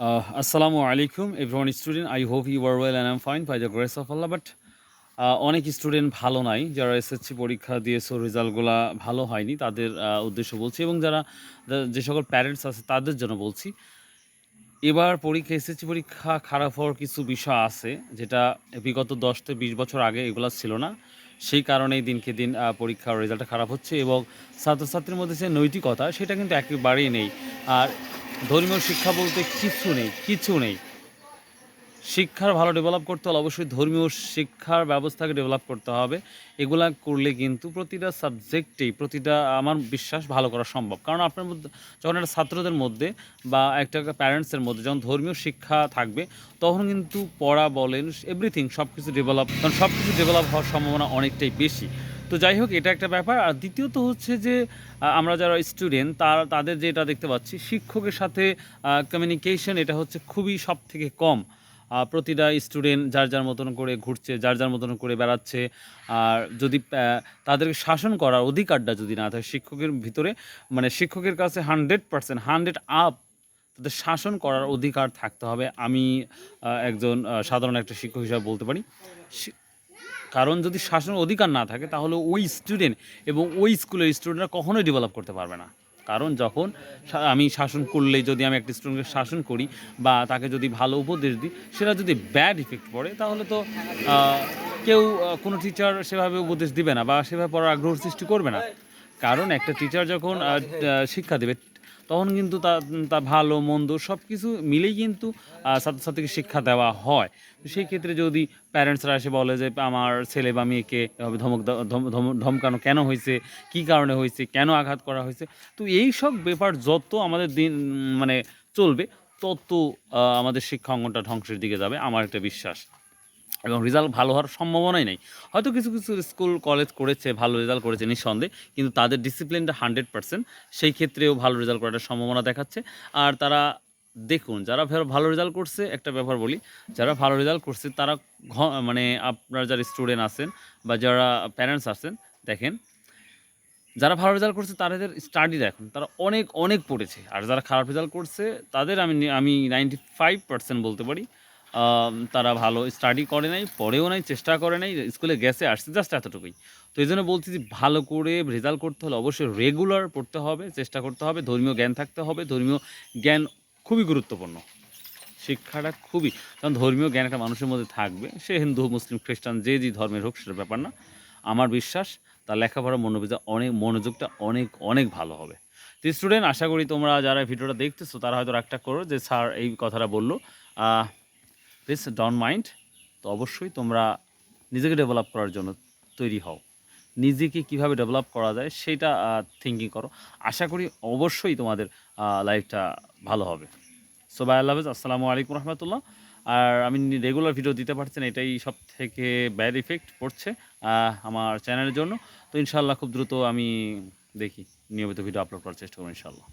Uh, Assalamu alaikum, everyone student. I hope you are well and I'm fine by the grace of Allah. But uh, অনেক student ভালো নাই যারা SSC পরীক্ষা দিয়েছ রেজাল্টগুলো ভালো হয়নি তাদের uh, উদ্দেশ্য বলছি এবং যারা যা- সকল প্যারেন্টস আছে তাদের জন্য বলছি এবার পরীক্ষা এসএসসি পরীক্ষা খারাপ হওয়ার কিছু বিষয় আছে যেটা বিগত দশ থেকে বিশ বছর আগে এগুলো ছিল না সেই কারণেই দিনকে দিন পরীক্ষার রেজাল্টটা খারাপ হচ্ছে এবং ছাত্রছাত্রীর মধ্যে যে নৈতিকতা সেটা কিন্তু একেবারেই নেই আর ধর্মীয় শিক্ষা বলতে কিছু নেই কিছু নেই। শিক্ষার ভালো ডেভেলপ করতে হলে অবশ্যই ধর্মীয় শিক্ষার ব্যবস্থাকে ডেভেলপ করতে হবে। এগুলা করলে কিন্তু প্রতিটা সাবজেক্টেই প্রতিটা আমার বিশ্বাস ভালো করা সম্ভব। কারণ আপনার মধ্যে যখন একটা ছাত্রদের মধ্যে বা একটা প্যারেন্টসের মধ্যে যখন ধর্মীয় শিক্ষা থাকবে, তখন কিন্তু পড়া, বলেন এভরিথিং সব কিছু ডেভেলপ কারণ সব কিছু ডেভেলপ হওয়ার সম্ভাবনা অনেকটাই বেশি। তো যাই হোক, এটা একটা ব্যাপার। আর দ্বিতীয়ত হচ্ছে যে আমরা যারা স্টুডেন্ট তার, তাদের যেটা দেখতে পাচ্ছি, শিক্ষকের সাথে কমিউনিকেশন এটা হচ্ছে খুবই সব থেকে কম প্রতিটা স্টুডেন্ট যার যার মতন করে ঘুরছে, যার যার মতন করে বেড়াচ্ছে। আর যদি তাদেরকে শাসন করার অধিকারটা যদি না থাকে শিক্ষকের ভিতরে মানে শিক্ষকের কাছে হান্ড্রেড পার্সেন্ট হান্ড্রেড আপ তাদের শাসন করার অধিকার থাকতে হবে। আমি একজন সাধারণ একটা শিক্ষক হিসাবে বলতে পারি। কারণ যদি শাসনের অধিকার না থাকে, তাহলে ওই স্টুডেন্ট এবং ওই স্কুলের স্টুডেন্টরা কখনোই ডেভেলপ করতে পারবে না। কারণ যখন আমি শাসন করলেই যদি আমি একটা স্টুডেন্টকে শাসন করি বা তাকে যদি ভালো উপদেশ দিই, সেটা যদি ব্যাড ইফেক্ট পড়ে, তাহলে তো কেউ কোনো টিচার সেভাবে উপদেশ দিবে না বা সেভাবে পড়ার আগ্রহ সৃষ্টি করবে না। কারণ একটা টিচার যখন শিক্ষা দেবে তখন কিন্তু তা তা ভালো, মন্দ সব কিছু মিলেই কিন্তু ছাত্রছাত্রীকে শিক্ষা দেওয়া হয়। সেই ক্ষেত্রে যদি প্যারেন্টসরা এসে বলে যে, আমার ছেলে বা মেয়েকে এভাবে ধমক ধম- ধম- ধমকানো কেন হয়েছে? কী কারণে হয়েছে? কেন আঘাত করা হয়েছে? তো এই সব ব্যাপার যত আমাদের দিন মানে চলবে, তত আমাদের শিক্ষা অঙ্গনটা ধ্বংসের দিকে যাবে, আমার একটা বিশ্বাস। এবং রেজাল্ট ভালো হওয়ার সম্ভাবনাই নেই। হয়তো কিছু কিছু স্কুল, কলেজ করেছে, ভালো রেজাল্ট করেছে নিঃসন্দেহে, কিন্তু তাদের ডিসিপ্লিনটা হান্ড্রেড পার্সেন্ট সেই ক্ষেত্রেও ভালো রেজাল্ট করার সম্ভাবনা দেখাচ্ছে। আর তারা, দেখুন, যারা ভালো রেজাল্ট করছে, একটা ব্যাপার বলি, যারা ভালো রেজাল্ট করছে, তারা মানে আপনার যারা স্টুডেন্ট আছেন বা যারা প্যারেন্টস আছেন, দেখেন, যারা ভালো রেজাল্ট করছে, তাদের স্টাডি দেখুন, তারা অনেক অনেক পড়েছে। আর যারা খারাপ রেজাল্ট করছে, তাদের আমি আমি নাইনটি ফাইভ পার্সেন্ট বলতে পারি। তারা ভালো স্টাডি করে নাই, পড়েও নাই, চেষ্টা করে নাই স্কুলে গেছে, আসছে জাস্ট এতটুকুই। তো এই জন্য বলছি যে ভালো করে রেজাল্ট করতে হলে অবশ্যই রেগুলার পড়তে হবে, চেষ্টা করতে হবে, ধর্মীয় জ্ঞান থাকতে হবে, ধর্মীয় জ্ঞান খুবই গুরুত্বপূর্ণ। শিক্ষাটা খুবই, কারণ ধর্মীয় জ্ঞান একটা মানুষের মধ্যে থাকবে, সে হিন্দু, মুসলিম, খ্রিস্টান, যে যে ধর্মের হোক সেটা ব্যাপার না। আমার বিশ্বাস, তার লেখাপড়া মনোবিজা অনেক, মনোযোগটা অনেক অনেক ভালো হবে। তো স্টুডেন্ট আশা করি তোমরা যারা ভিডিওটা দেখতেছো, তারা হয়তো রাগটা করো যে স্যার এই কথাটা বলল। প্লিজ ডন মাইন্ড তো অবশ্যই তোমরা নিজেকে ডেভেলপ করার জন্য তৈরি হও। নিজেকে কীভাবে ডেভেলপ করা যায় সেটা থিঙ্কিং করো। আশা করি অবশ্যই তোমাদের লাইফটা ভালো হবে। সো বাই আল্লাহ হাফেজ আসসালামু আলাইকুম রহমতুল্লাহ। আর আমি রেগুলার ভিডিও দিতে পারছি না, এটাই সব থেকে ব্যাড ইফেক্ট পড়ছে আমার চ্যানেলের জন্য। তো ইনশাল্লাহ খুব দ্রুত আমি দেখি, নিয়মিত ভিডিও আপলোড করার চেষ্টা করব ইনশাল্লাহ